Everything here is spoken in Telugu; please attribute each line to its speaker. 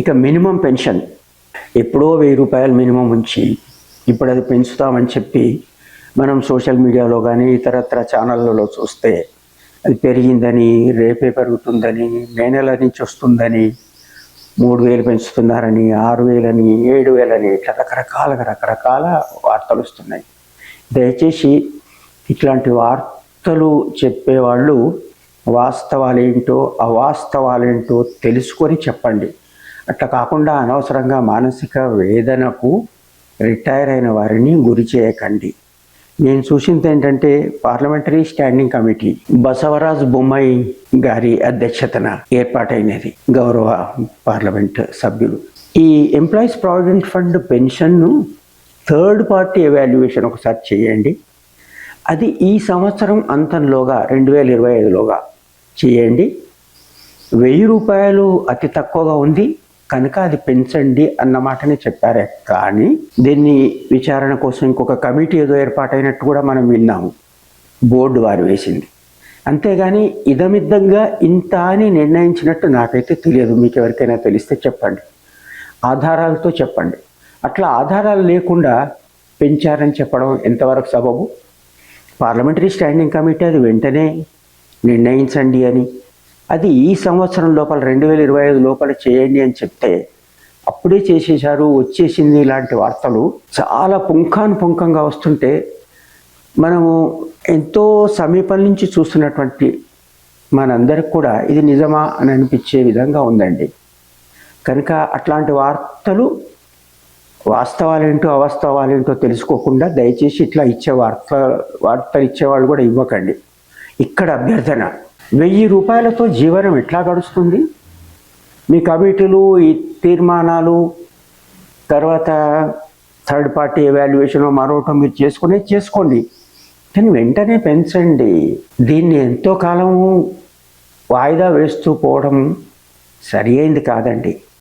Speaker 1: ఇక మినిమం పెన్షన్. ఎప్పుడో వెయ్యి రూపాయలు మినిమం ఉంచి ఇప్పుడు అది పెంచుతామని చెప్పి మనం సోషల్ మీడియాలో కానీ ఇతరత్ర ఛానళ్ళలో చూస్తే అది పెరిగిందని రేపే పెరుగుతుందని మే నెల నుంచి వస్తుందని మూడు వేలు పెంచుతున్నారని ఆరు వేలని ఏడు వేలని ఇట్లా రకరకాలుగా రకరకాల వార్తలు వస్తున్నాయి. దయచేసి ఇట్లాంటి వార్తలు చెప్పేవాళ్ళు వాస్తవాలేంటో అవాస్తవాలేంటో తెలుసుకొని చెప్పండి. అట్లా కాకుండా అనవసరంగా మానసిక వేదనకు రిటైర్ అయిన వారిని గురి చేయకండి. నేను చూసింది ఏంటంటే parliamentary standing committee Basavaraj Bommai గారి అధ్యక్షతన ఏర్పాటైనది గౌరవ పార్లమెంట్ సభ్యులు. ఈ ఎంప్లాయీస్ ప్రావిడెంట్ ఫండ్ పెన్షన్ను థర్డ్ పార్టీ ఎవాల్యుయేషన్ ఒకసారి చేయండి. అది ఈ సంవత్సరం అంతంలోగా రెండు వేల ఇరవై ఐదులోగా చేయండి. వెయ్యి రూపాయలు అతి తక్కువగా ఉంది. కనుక అది పెంచండి అన్న మాటనే చెప్పారే. కానీ దీన్ని విచారణ కోసం ఇంకొక కమిటీ ఏదో ఏర్పాటైనట్టు కూడా మనం విన్నాము. బోర్డు వారు వేసింది. అంతేగాని ఇదమిద్దంగా ఇంత అని నిర్ణయించినట్టు నాకైతే తెలియదు. మీకు ఎవరికైనా తెలిస్తే చెప్పండి. ఆధారాలతో చెప్పండి. అట్లా ఆధారాలు లేకుండా పెంచారని చెప్పడం ఎంతవరకు సబబు? పార్లమెంటరీ స్టాండింగ్ కమిటీ అది వెంటనే నిర్ణయించండి అని అది ఈ సంవత్సరం లోపల రెండు వేల ఇరవై ఐదు లోపల చేయండి అని చెప్తే అప్పుడే చేసేశారు వచ్చేసింది ఇలాంటి వార్తలు. చాలా పుంఖాను పుంఖంగా వస్తుంటే మనము ఎంతో సమీపం నుంచి చూస్తున్నటువంటి మనందరికి కూడా ఇది నిజమా అని అనిపించే విధంగా ఉందండి. కనుక అట్లాంటి వార్తలు వాస్తవాలేంటో అవాస్తవాలేంటో తెలుసుకోకుండా దయచేసి ఇట్లా ఇచ్చే వార్త వార్తలు ఇచ్చేవాళ్ళు కూడా ఇవ్వకండి. ఇక్కడ అభ్యర్థన. వెయ్యి రూపాయలతో జీవనం ఎట్లా గడుస్తుంది? మీ కమిటీలు ఈ తీర్మానాలు తర్వాత థర్డ్ పార్టీ ఎవాల్యుయేషన్ మరోటో మీరు చేసుకునే చేసుకోండి. కానీ వెంటనే పెంచండి. దీన్ని ఎంతో కాలము వాయిదా వేస్తూ పోవడం సరి అయింది కాదండి.